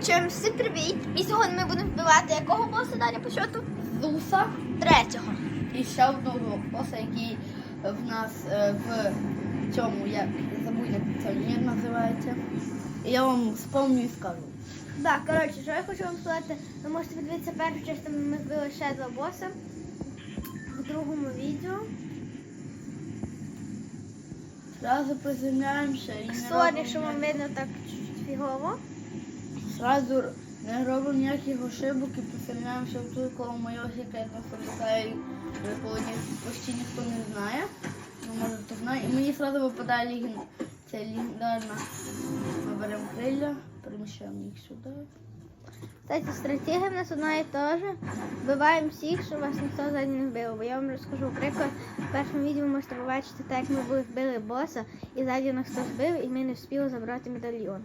Коротше, всім привіт! І сьогодні ми будемо вбивати якого боса далі по счету? Зуса Третього. і ще одного боса, який в нас е, в цьому, як забув, як це мір називається. І я вам сповню і скажу. Так, коротше, що я хочу вам сказати, ви можете подивитися першу частину, ми вбили ще два боса в другому відео. Зразу приземляємося і Сорі, що вам видно так фігово. Зразу не робимо ніяких ошибок і приземляємося в ту коло моєго секретного солдата, якого ні- почти ніхто не знає. Ну, може, хто знає. І мені зразу випадає леген... це легендарна. Ми беремо крилля, переміщаємо їх сюди. Кстати, стратегія в нас одна і та же. Вбиваємо всіх, щоб вас ніхто ззаді не вбив. Бо я вам розкажу приклад. В першому відео можете побачити так, як ми вбили боса, і ззаді нас хтось вбив, і ми не встигли забрати медальйон.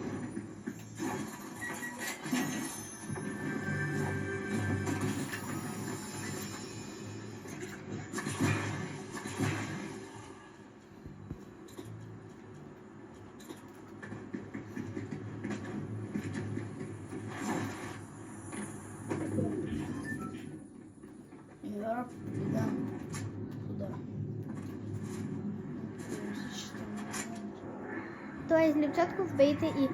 Тобто для початку вбийте і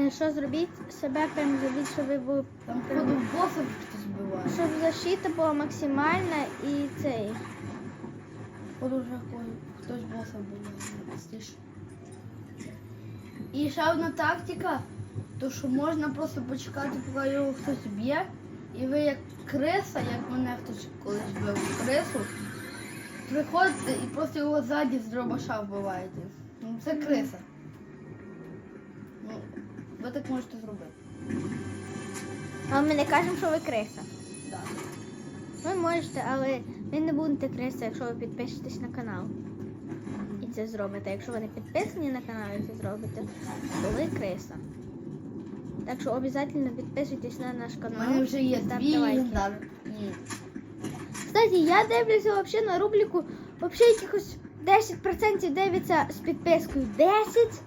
е, що зробіть, себе прям зробіть, щоб ви були Там походу боса хтось вбиває. щоб защита була максимальна і цей. Походу вже хто- хтось боса вбиває. Стиш. І ще одна тактика, то що можна просто почекати, поки його хтось б'є. І ви як криса, як мене хтось колись вбив крису, приходите і просто його ззаді з дробаша вбиваєте. Ну це криса. Ви так можете зробити. Але ми не кажемо, що ви криса. Да. Ви можете, але ви не будете криса, якщо ви підпишетесь на канал. І це зробите. Якщо ви не підписані на канал і це зробите, то ви криса. Так що обов'язково підписуйтесь на наш канал. мене вже є ставте дві лайки. легендарні. Кстати, я дивлюся взагалі на рубрику, взагалі якихось 10% дивиться з підпискою. 10?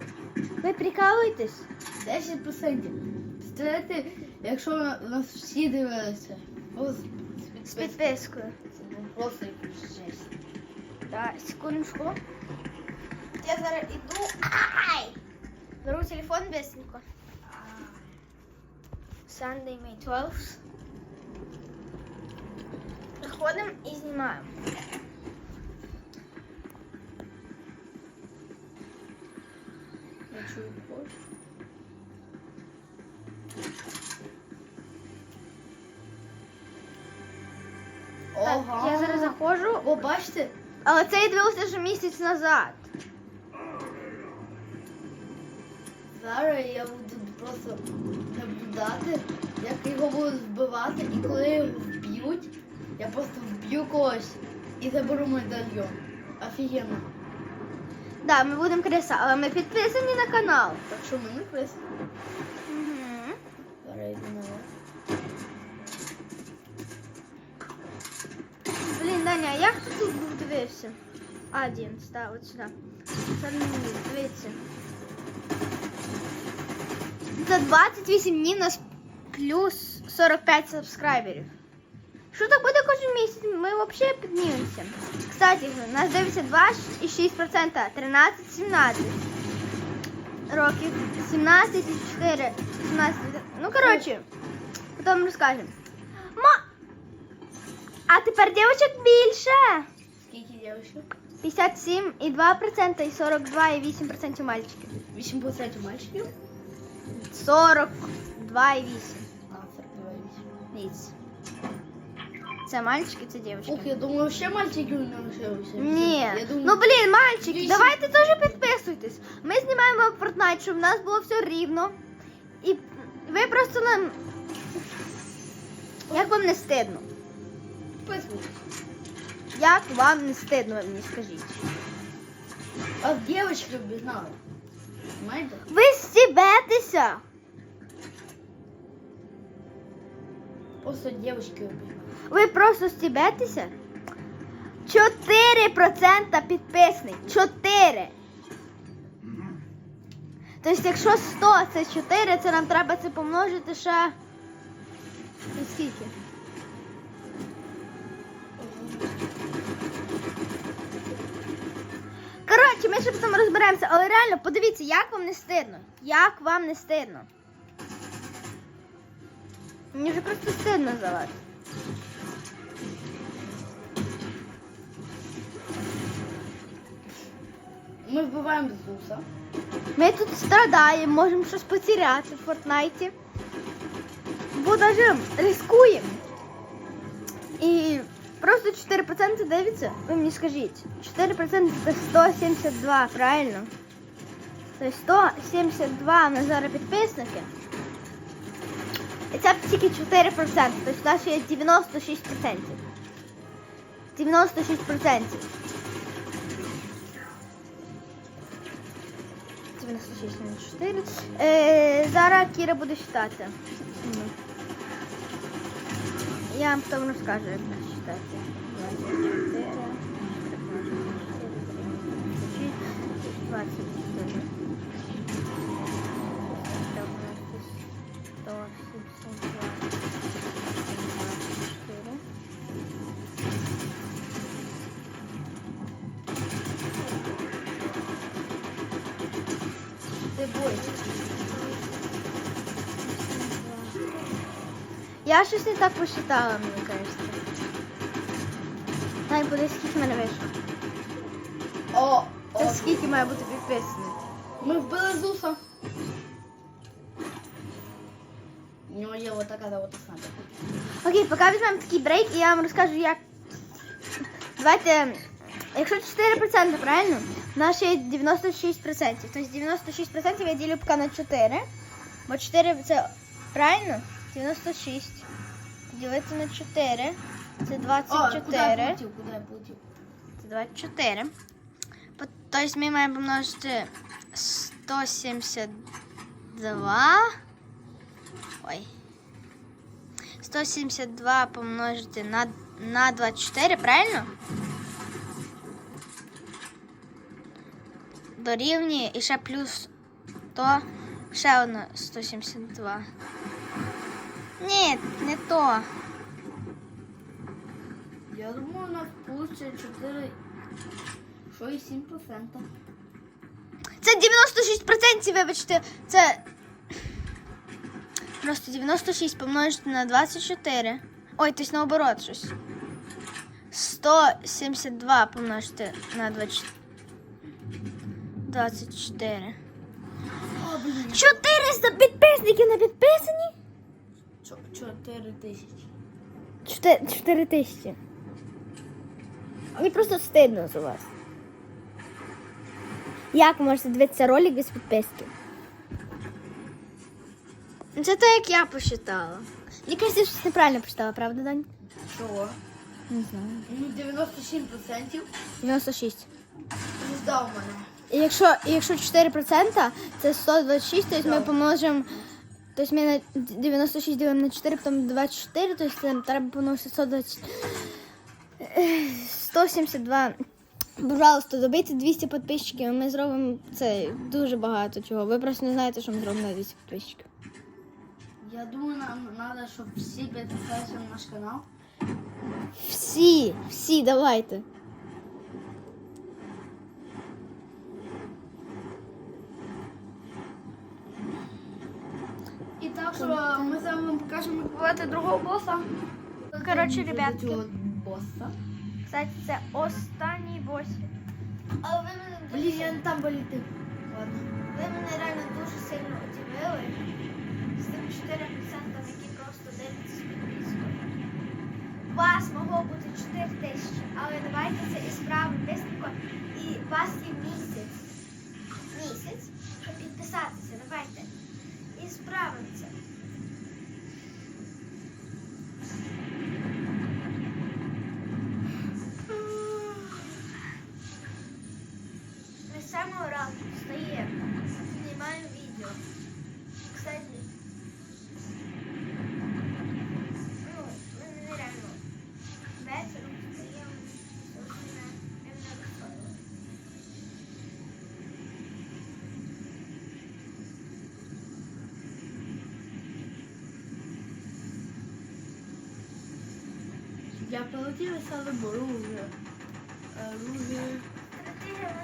Ви прикалуєтесь? 10%. Представляєте, якщо нас всі дивилися, з підпискою, це просто жесть. Так, секундочку. Я зараз іду. Ай! Беру телефон быстренько. Sunday, May 12. Приходимо і знімаємо. Я чую кожу. Так, я зараз заходжу. О, бачите? Але це я дивилася вже місяць назад. Зараз я буду просто наблюдати, як його будуть вбивати, і коли його вб'ють, я просто вб'ю когось і заберу медальйон. Офігенно. Да, ми будемо криса, але ми підписані на канал. Так що ми не крис. Угу. Зараз йду на вас. Даня, а як ти тут був дивився? Один, став от сюди. Чорний ніж, дивіться. За 28 днів у нас плюс 45 сабскрайберів. Що так буде кожен місяць? Ми взагалі піднімемося. Кстати, нас дивиться 2,6%, 13-17 років, 17 і 4, 17. Ну, коротше, потім розкажемо. Ма... А тепер дівчат більше. Скільки дівчинок? 57,2% і 42,8% мальчиків. 8% мальчиків? 42,8%. А, 42,8. Ніц. Це мальчики, це дівчатки. Ух, я думаю, ще мальчиків не лишилося. Ні. Я думаю, Ну блін, мальчики, Вісім. давайте теж підписуйтесь. Ми знімаємо Fortnite, щоб в нас було все рівно. І ви просто нам. Як вам не стидно? Підписуйтесь. Як вам не стидно, мені скажіть? А дівчатки б знали. Знаєте? Ви стібетеся! Просто дівчатки обізнали. Ви просто стібетеся? 4% підписник. 4. Тобто, якщо 100 це 4, це нам треба це помножити ще. І скільки? Коротше, ми ще потім розберемося, але реально подивіться, як вам не стидно. Як вам не стидно. Мені вже просто стидно за вас. Ми вбиваємо Зуса. Ми тут страдаємо, можемо щось потеряти в Фортнайті. Бо навіть рискуємо. І просто 4% дивиться, ви мені скажіть. 4% це 172, правильно? Тобто 172 на зараз підписники. І це тільки 4%, тобто у нас є 96%. 96%. 96 на 4. Е, зараз Кіра буде читати. Я вам потім розкажу, як нас читати. 24, 24. Ти. Я щось не так посчитала, мені кажеться. Дай буде скільки в мене вийшло. О, о. Це скільки має бути підписаний. Ми вбили Зуса. У нього є вот така вот снайпер. Окей, поки візьмемо такий брейк, і я вам розкажу, як. Давайте. Якщо 4%, правильно? У нас ще є 96%. Тобто 96% я ділю поки на 4. Бо 4 це правильно? 96. Ділити на 4. Це О, куди я 24. полетів, куди я полетів? Це 24. По- Тобто ми маємо помножити 172. Ой. 172 помножити на, на 24, правильно? Дорівнює і ще плюс то ще одне 172. Ні, не то. Я думаю, у нас вийде 4, що і 7%. Це 96%, вибачте. Це просто 96 помножити на 24. Ой, тобто наоборот щось. 172 помножити на 20 24. О, блін. 400 підписників не підписані? 4 тисячі. 4, 4 тисячі. Мені просто стидно за вас. Як можете дивитися ролик без підписки? Це те, як я посчитала. Мені кажеться, я щось неправильно посчитала, правда, Дань? Що? Не знаю. Ну, 97% 96. звізда у мене. І якщо, і якщо 4% це 126, то есть ми помножимо. Тобто ми на 96 ділимо на 4, потім 24, то есть нам треба помножити 120, Ех, 172. Пожалуйста, добийте 200 підписчиків, ми зробимо це дуже багато чого. Ви просто не знаєте, що ми зробимо на 200 підписчиків. Я думаю, нам треба, щоб всі підписалися на наш канал. Всі, всі, давайте. І так що ми з вами покажемо, як бувати другого боса. Коротше, ребятки. Боса. Кстати, це останній бос. Але ви мене Блін, я не там політив. Ладно. Ви мене реально дуже сильно удивили з тим 4%, які просто дивляться. У вас могло бути 4 тисячі, але давайте це і справимо швидко. І вас є місяць. Місяць, щоб підписатися. Давайте. І справимо це. Ми з самого ранку встаємо, знімаємо відео. Кстати, ну, ми нереально вечором встаємо, зовсім не, не розстроїли. Я полетів і саме беру вже. Оружие. Стратегія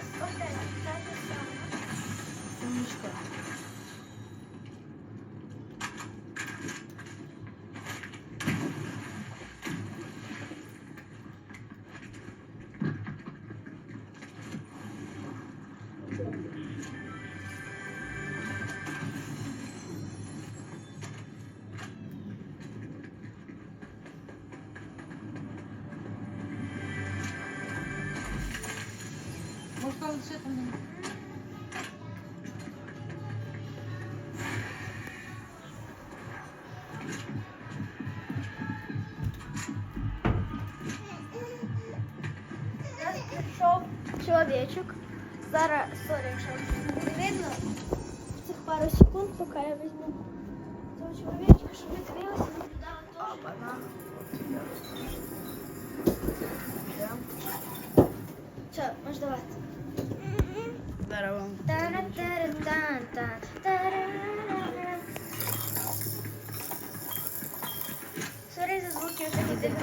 у прийшов чоловічок. Зараз, сорі, якщо не видно, цих пару секунд, поки я візьму цього чоловічка, щоб ви дивилися, наблюдали теж. Все, можеш давати. здорово. Сори за звуки от таките,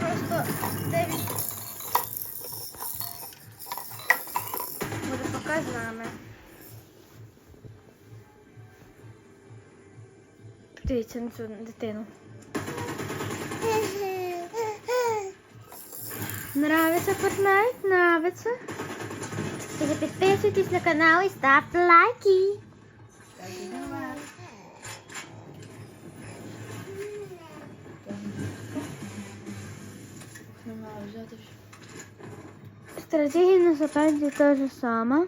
просто те ви... Може пока знаме. Приличането на детено. Нравится Fortnite? Нравится? Тільки підписуйтесь на канал і ставте лайки. Не знаю, взяти все. Стратегія на западі та ж сама.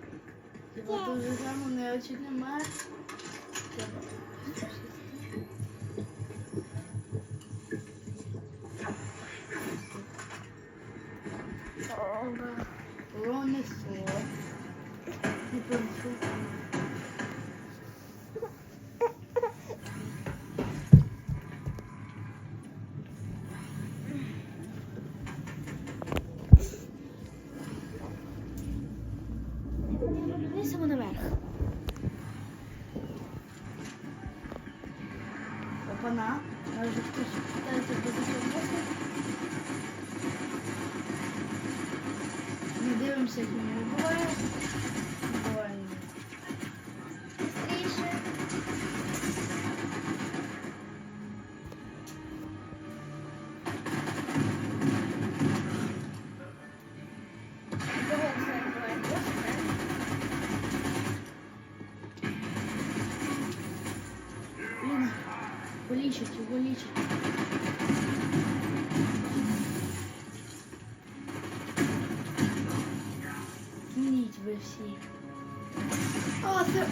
Типа дуже само не очі немає. Треба. Не пронесло. Висимо наверх. Опана. Може хтось полічить, його лічить. Кініть ви всі. О, це